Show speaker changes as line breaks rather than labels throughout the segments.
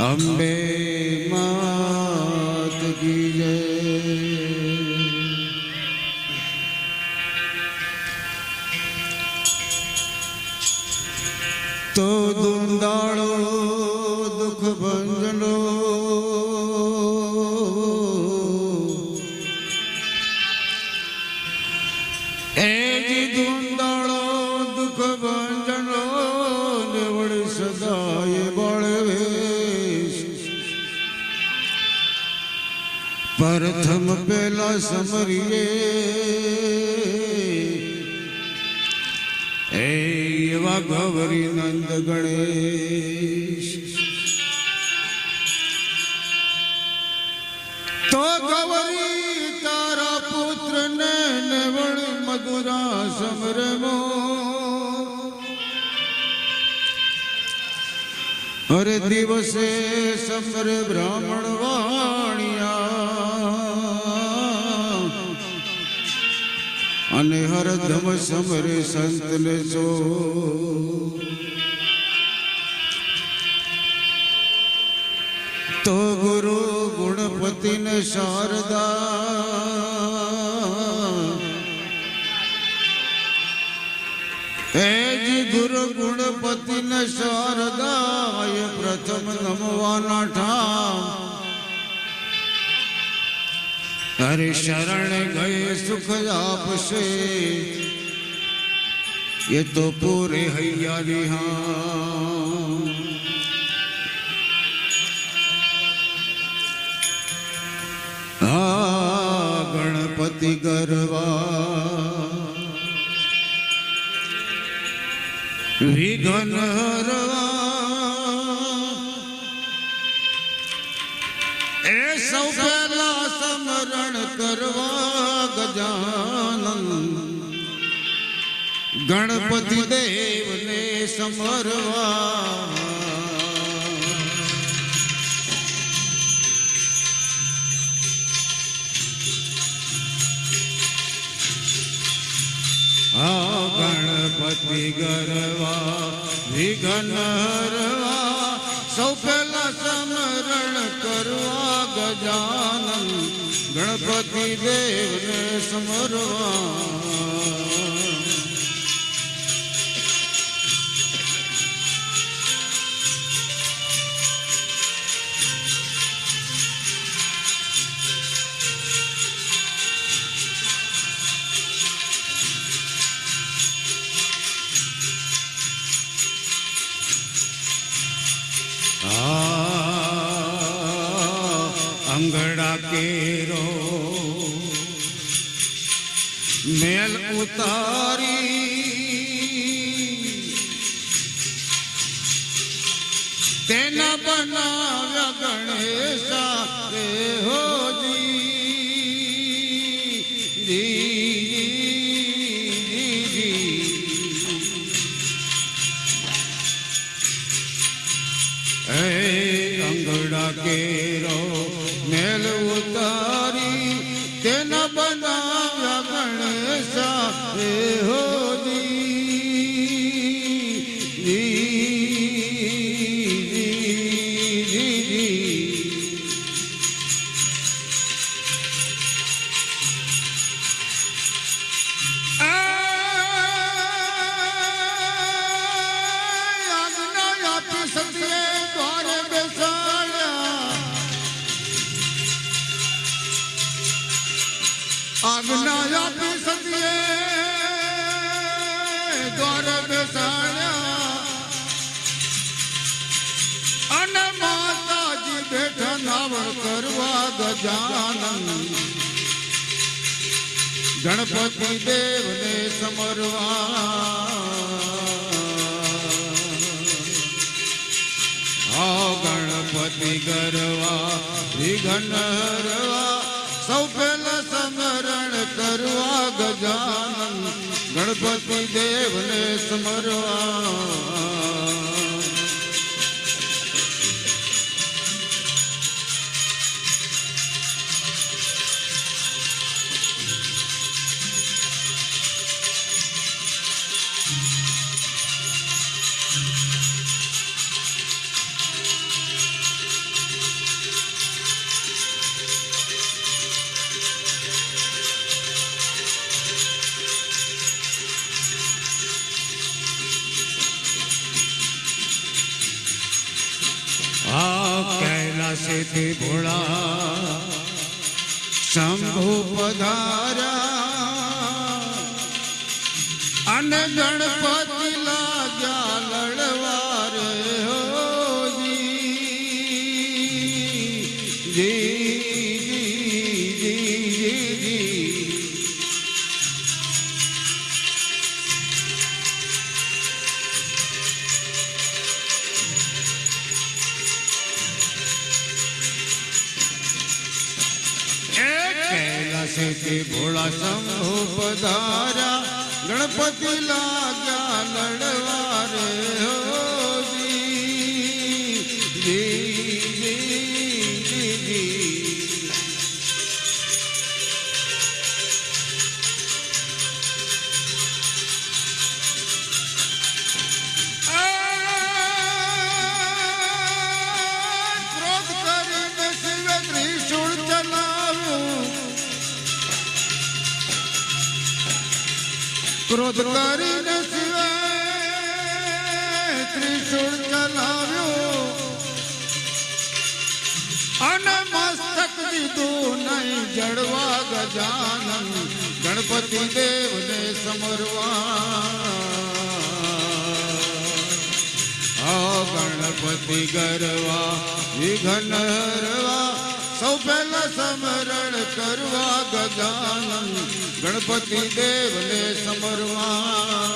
અંબે માત કી પેલા સમરીએ. એવા ગૌરી નંદ ગણેશ. તો ગૌરી તારા પુત્ર ને નવણ મધુરા સમરમો. અરે દિવસે સમરે બ્રાહ્મણ વાણિયા અને હરદમ સમરે સંતને જો. તો ગુરુ ગુણપતિ ને શારદા. જી ગુરુ ગુણપતિ ને શારદાય પ્રથમ નમવાના ઠામ. હરે શરણ ગયે સુખ આપશે એ તો પૂરે હૈયારી હા આ ગણપતિ ગરવા. વિઘન હરવા કરવા ગજાનંદ ગણપતિ દેવને સમરવા. ગણપતિ ગરવા વિઘ્ન હરવા. સૌ પહેલા સમરણ કરવા ગજાનન ગણપતિ દેવને સમરવા ઉતારી તેના બનાવ્યા ગણેશા જી. અંગડા કેરો મેલ આજ્ઞા આપી સતીએ દ્વારે બેસાડ્યા. અને માતાજી બેઠા નાવણ કરવા ગજાનંદ. ગણપતિ દેવને સમરવા. ગણપતિ ગરવા, વિઘ્ન હરવા. સૌ પહેલા સમરણ કરવા ગજાનન. ગણપતિ દેવને સમરવા. કૈલાસેથી ભોળા શંભુ પધાર્યા. અને ગણપતિ કૈલાસેથી ભોળા શંભુ પધાર્યા. ગણપતિ લાગ્યા લડવા ક્રોધ કરીને શિવે ત્રિશુળ ચલાવ્યો. અને મસ્તક દીધું નહીં જડવા ગજાનન. ગણપતિ દેવને સમરવા. ગણપતિ ગરવા, વિઘ્ન હરવા. સૌ પહેલા સમરણ કરવા ગજાનન ગણપતિ દેવને સમરવા.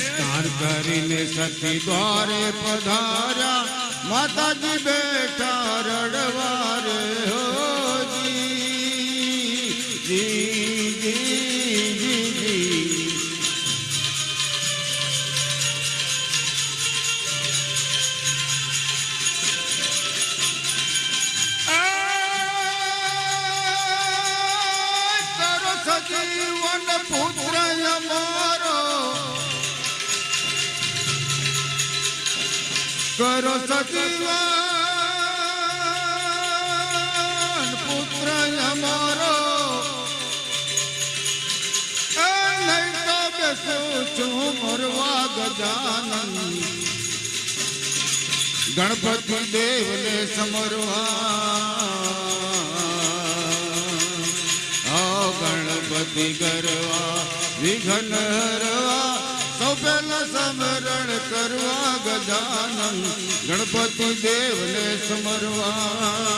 સ્નાન કરીને સતી દ્વારે પધાર્યા. માતાજી બેઠા રડવા. છું મરવા ગજાનન ગણપતિ દેવને સમરવા. ગણપતિ કરવા વિઘન હરવા સૌ પહેલા સમરણ કરવા ગજાનન ગણપતિ દેવને સમરવા.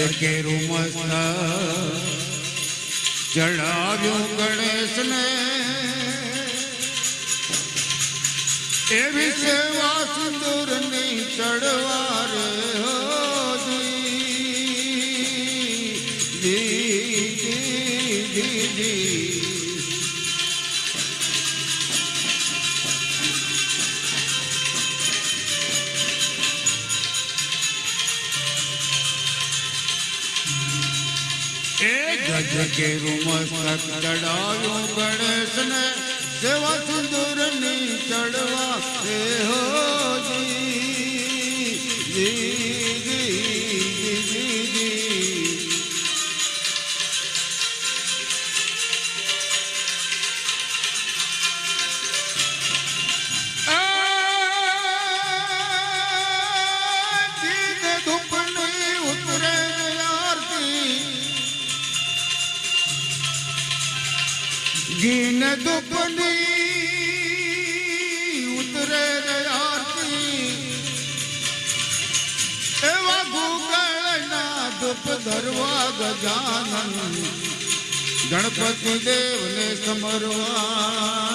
ગજ કેરું મસ્ત ચડાવ્યું ગણેશને. એવી સેવા નહીં ચડવા રે કેરું મસ્તક ચડાવ્યું ગણેશને. સેવા ચડવા હે હોજી દુપની ઉતરે આરતી એવા ગુગળના ધૂપ ધરવા ગજાનન ગણપતિ દેવને સમરવા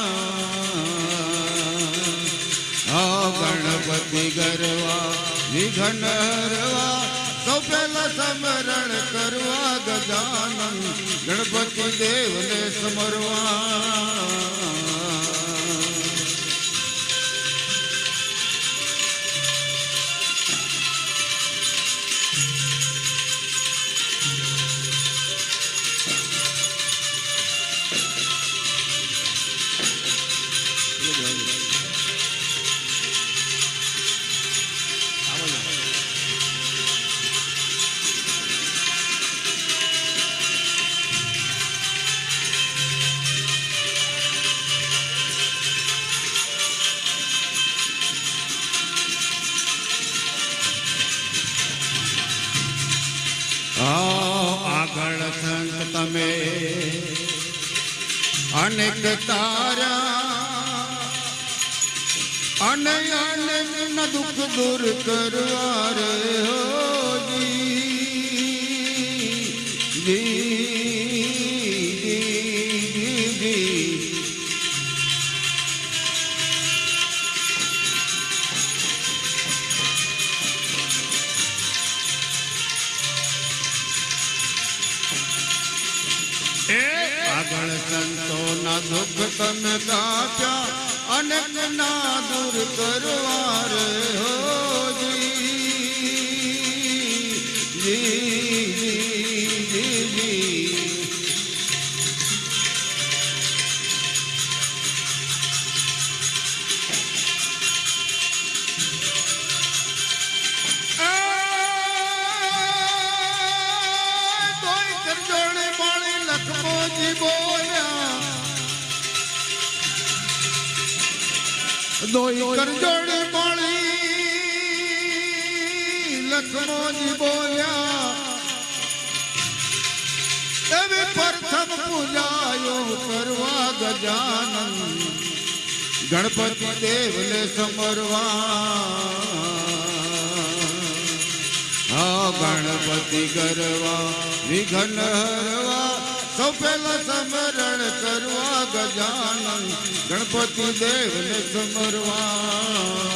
ગણપતિ ગરવા વિઘ્ન હરવા સૌ પહેલા સમરણ કરવા ગજાનન ગણપતિ દેવને સમરવા. અનેક તારા અને અનેક દુઃખ દૂર કરવા રે દોઈ કરજોડે માળી લખમોજી બોલ્યા. એવે પ્રથમ પૂજાયો કરવા ગજાનન ગણપતિ દેવને સમરવા હા ગણપતિ કરવા વિઘ્ન હરવા. સૌ પહેલા સમરણ કરવા ગજાનન ગણપતિ દેવને સમરવા.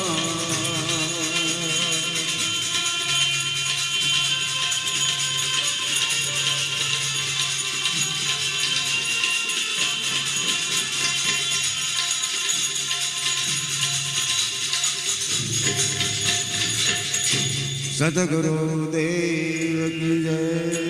સદગુરુ દેવ કી જય.